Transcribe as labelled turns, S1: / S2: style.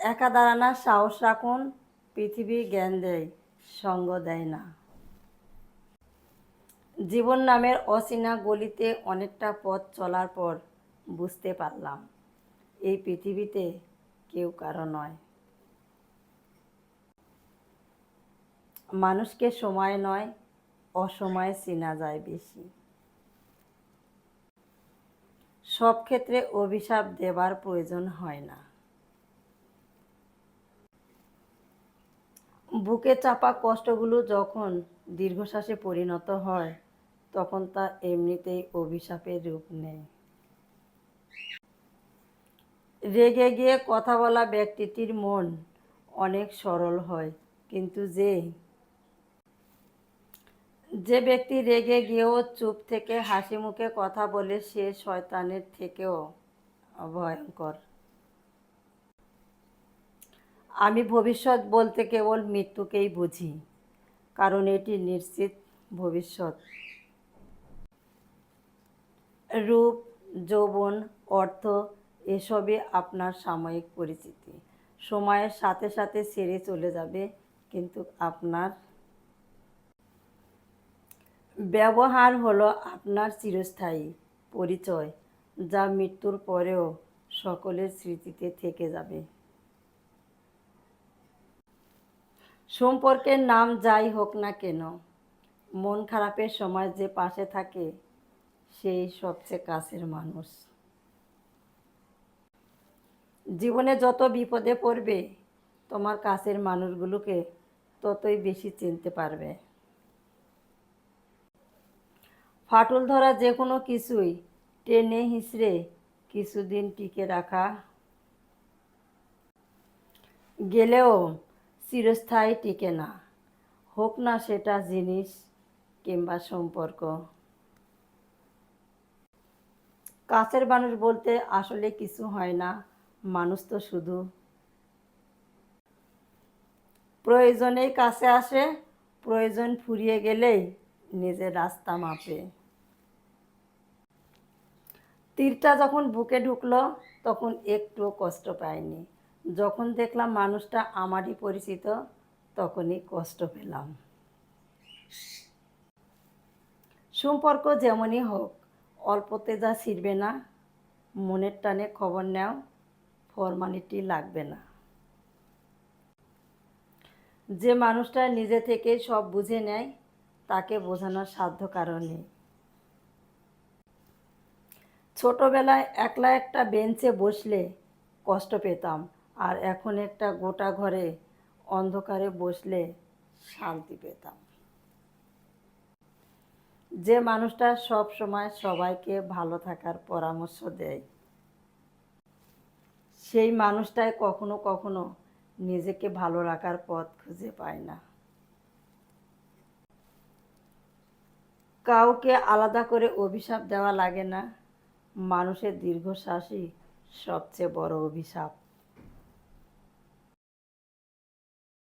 S1: একা দাঁড়ানোর সাহস রাখুন, পৃথিবী জ্ঞান দেয়, সঙ্গ দেয় না। জীবন নামের অচেনা গলিতে অনেকটা পথ চলার পর বুঝতে পারলাম, এই পৃথিবীতে কেউ কারও নয়। মানুষকে সময় নয়, অসময়ে চেনা যায় বেশি। সব ক্ষেত্রে অভিশাপ দেবার প্রয়োজন হয় না। বুকে চাপা কষ্টগুলো যখন দীর্ঘশ্বাসে পরিণত হয়, তখন তা এমনিতেই অভিশাপের রূপ নেয়। রেগে গিয়ে কথা বলা ব্যক্তিটির মন অনেক সরল হয়, কিন্তু যে যে ব্যক্তি রেগে গিয়েও চুপ থেকে হাসি মুখে কথা বলে সে শয়তানের থেকেও ভয়ঙ্কর। আমি ভবিষ্যৎ বলতে কেবল মৃত্যুকেই বুঝি, কারণ এটি নিশ্চিত ভবিষ্যৎ। রূপ, যৌবন, অর্থ, এসবই আপনার সাময়িক পরিচিতি। সময়ের সাথে সাথে ছেড়ে চলে যাবে, কিন্তু আপনার ব্যবহার হলো আপনার চিরস্থায়ী পরিচয়, যা মৃত্যুর পরেও সকলের স্মৃতিতে থেকে যাবে। সম্পর্কের নাম যাই হোক না কেন, মন খারাপের সময় যে পাশে থাকে, সেই সবচেয়ে কাছের মানুষ। জীবনে যত বিপদে পড়বে, তোমার কাছের মানুষগুলোকে ততই বেশি চিনতে পারবে। ফাটল ধরা যে কোনো কিছুই টেনে হিসড়ে কিছুদিন টিকে রাখা। গেলেও চিরস্থায়ী টিকে না। হোক না সেটা জিনিস কিংবা সম্পর্ক। কাছের মানুষ বলতে আসলে কিছু হয় না, মানুষ তো শুধু। প্রয়োজনেই কাছে আসে, প্রয়োজন ফুরিয়ে গেলেই নিজের রাস্তা মাপে। তীরটা যখন বুকে ঢুকলো, তখন একটুও কষ্ট পাইনি যখন দেখলাম মানুষটা আমারই পরিচিত, তখনই কষ্ট পেলাম। সম্পর্ক যেমনই হোক, অল্পতে যা ছিড়বে না, মনের টানে খবর নেও, ফরমালিটি লাগবে না। যে মানুষটা নিজে থেকে সব বুঝে নেয়, তাকে বোঝানোর সাধ্য কারণে ছোটবেলায় একলা একটা বেঞ্চে বসলে কষ্ট পেতাম আর এখন একটা গোটা ঘরে অন্ধকারে বসলে শান্তি পেতাম। যে মানুষটা সব সময় সবাইকে ভালো থাকার পরামর্শ দেয়, সেই মানুষটাই কখনো কখনো নিজেকে ভালো রাখার পথ খুঁজে পায় না। কাউকে আলাদা করে অভিশাপ দেওয়া লাগে না। মানুষের দীর্ঘশ্বাসই সবচেয়ে বড় অভিশাপ।